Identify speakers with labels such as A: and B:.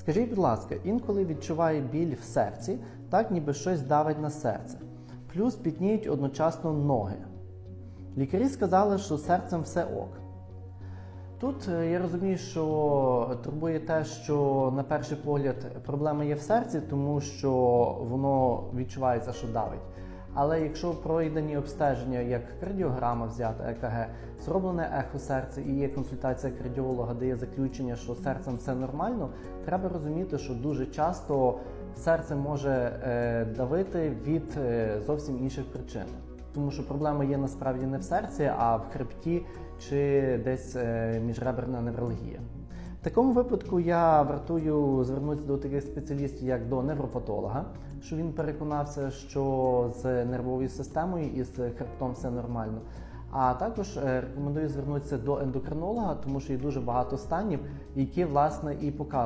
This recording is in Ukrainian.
A: Скажіть, будь ласка, інколи відчуває біль в серці, так ніби щось давить на серце. Плюс пітніють одночасно ноги. Лікарі сказали, що серцем все ок. Тут е, я розумію, що турбує те, що на перший погляд проблема є в серці, тому що воно відчувається, що давить. Але якщо пройдені обстеження, як кардіограма взята, ЕКГ, зроблене ехо серця і є консультація кардіолога, де є заключення, що серцем все нормально, треба розуміти, що дуже часто серце може е, давити від е, зовсім інших причин. Тому що проблема є насправді не в серці, а в хребті чи десь е, міжреберна невралгія. В такому випадку я вартую звернутися до таких спеціалістів, як до невропатолога, що він переконався, що з нервовою системою і з хребтом все нормально. А також е, рекомендую звернутися до ендокринолога, тому що є дуже багато станів, які власне і показують.